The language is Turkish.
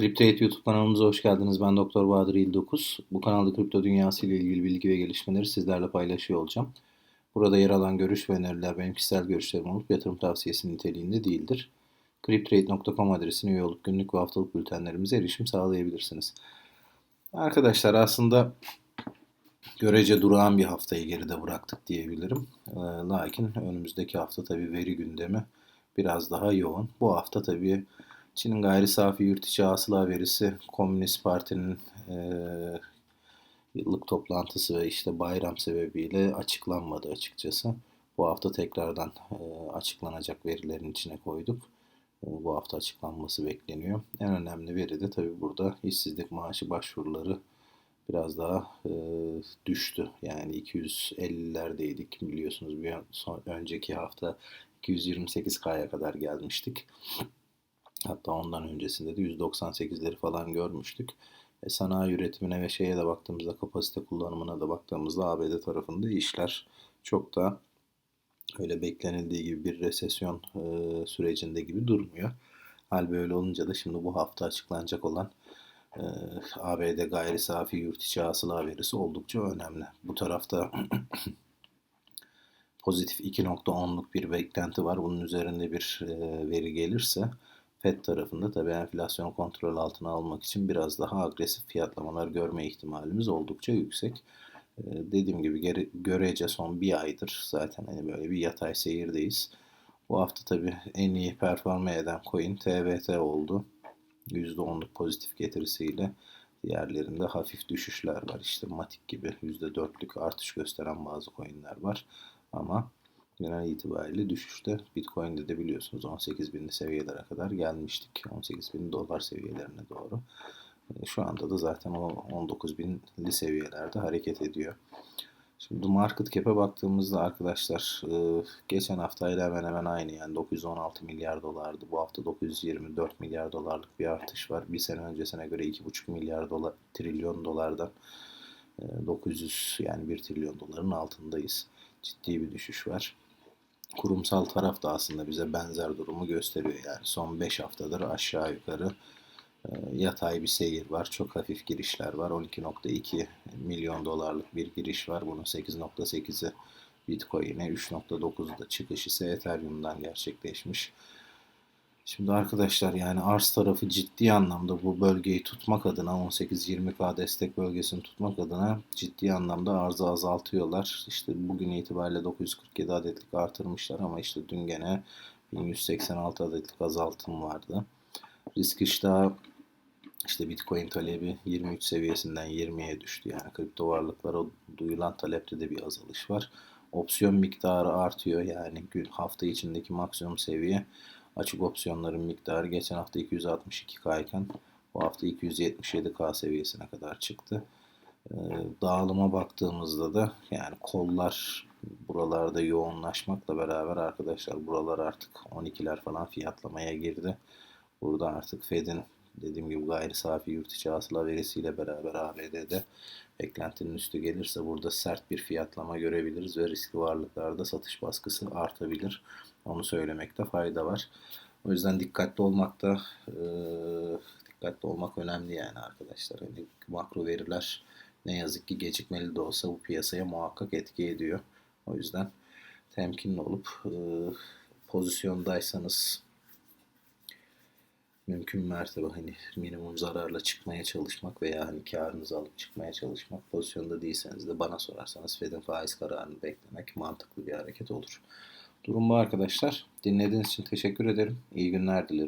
Kriptoyet YouTube kanalımıza hoş geldiniz. Ben Doktor Bahadır İl9. Bu kanalda kripto dünyası ile ilgili bilgi ve gelişmeleri sizlerle paylaşıyor olacağım. Burada yer alan görüş ve öneriler benim kişisel görüşlerim olup yatırım tavsiyesi niteliğinde değildir. Cryptrade.com adresine üye olup günlük ve haftalık bültenlerimize erişim sağlayabilirsiniz. Arkadaşlar aslında görece durağan bir haftayı geride bıraktık diyebilirim. Lakin önümüzdeki hafta tabii veri gündemi biraz daha yoğun. Bu hafta tabii Çin'in gayri safi yurt içi hasıla verisi Komünist Parti'nin e, yıllık toplantısı ve işte bayram sebebiyle açıklanmadı açıkçası. Bu hafta tekrardan e, açıklanacak verilerin içine koyduk. E, bu hafta açıklanması bekleniyor. En önemli veri de tabii burada işsizlik maaşı başvuruları biraz daha e, düştü. Yani 250'lerdeydik biliyorsunuz bir son, önceki hafta 228K'ya kadar gelmiştik. Hatta ondan öncesinde de 198'leri falan görmüştük. E, sanayi üretimine ve şeye de baktığımızda, kapasite kullanımına da baktığımızda ABD tarafında işler çok da öyle beklenildiği gibi bir resesyon e, sürecinde gibi durmuyor. Hal böyle olunca da şimdi bu hafta açıklanacak olan e, ABD gayri safi yurt içi hasıla verisi oldukça önemli. Bu tarafta pozitif 2.10'luk bir beklenti var. Bunun üzerinde bir e, veri gelirse FED tarafında tabii enflasyon kontrol altına almak için biraz daha agresif fiyatlamalar görme ihtimalimiz oldukça yüksek. Ee, dediğim gibi görece son bir aydır zaten hani böyle bir yatay seyirdeyiz. Bu hafta tabii en iyi performe eden coin TVT oldu. %10'luk pozitif getirisiyle diğerlerinde hafif düşüşler var. İşte Matik gibi %4'lük artış gösteren bazı coinler var. Ama genel itibariyle düşüşte. Bitcoin'de de biliyorsunuz 18 binli seviyelere kadar gelmiştik. 18 bin dolar seviyelerine doğru. E, şu anda da zaten o 19 binli seviyelerde hareket ediyor. Şimdi market cap'e baktığımızda arkadaşlar e, geçen haftayla hemen hemen aynı yani 916 milyar dolardı. Bu hafta 924 milyar dolarlık bir artış var. Bir sene öncesine göre 2,5 milyar dolar, trilyon dolardan 900 e, yani 1 trilyon doların altındayız. Ciddi bir düşüş var kurumsal taraf da aslında bize benzer durumu gösteriyor. Yani son 5 haftadır aşağı yukarı e, yatay bir seyir var. Çok hafif girişler var. 12.2 milyon dolarlık bir giriş var. Bunun 8.8'i Bitcoin'e, 3.9'u da çıkış ise Ethereum'dan gerçekleşmiş. Şimdi arkadaşlar yani arz tarafı ciddi anlamda bu bölgeyi tutmak adına 18-20K destek bölgesini tutmak adına ciddi anlamda arzı azaltıyorlar. İşte bugün itibariyle 947 adetlik artırmışlar ama işte dün gene 1186 adetlik azaltım vardı. Risk iştahı işte Bitcoin talebi 23 seviyesinden 20'ye düştü. Yani kripto varlıklara duyulan talepte de bir azalış var. Opsiyon miktarı artıyor. Yani gün hafta içindeki maksimum seviye Açık opsiyonların miktarı geçen hafta 262K iken bu hafta 277K seviyesine kadar çıktı. Ee, dağılıma baktığımızda da yani kollar buralarda yoğunlaşmakla beraber arkadaşlar buralar artık 12'ler falan fiyatlamaya girdi. Burada artık Fed'in dediğim gibi gayri safi yurt içi hasıla verisiyle beraber ABD'de beklentinin üstü gelirse burada sert bir fiyatlama görebiliriz ve riskli varlıklarda satış baskısı artabilir. Onu söylemekte fayda var. O yüzden dikkatli olmakta e, dikkatli olmak önemli yani arkadaşlar. Yani makro veriler ne yazık ki gecikmeli de olsa bu piyasaya muhakkak etki ediyor. O yüzden temkinli olup e, pozisyondaysanız mümkün mertebe hani minimum zararla çıkmaya çalışmak veya hani karınızı alıp çıkmaya çalışmak pozisyonda değilseniz de bana sorarsanız Fed'in faiz kararını beklemek mantıklı bir hareket olur. Durum bu arkadaşlar. Dinlediğiniz için teşekkür ederim. İyi günler dilerim.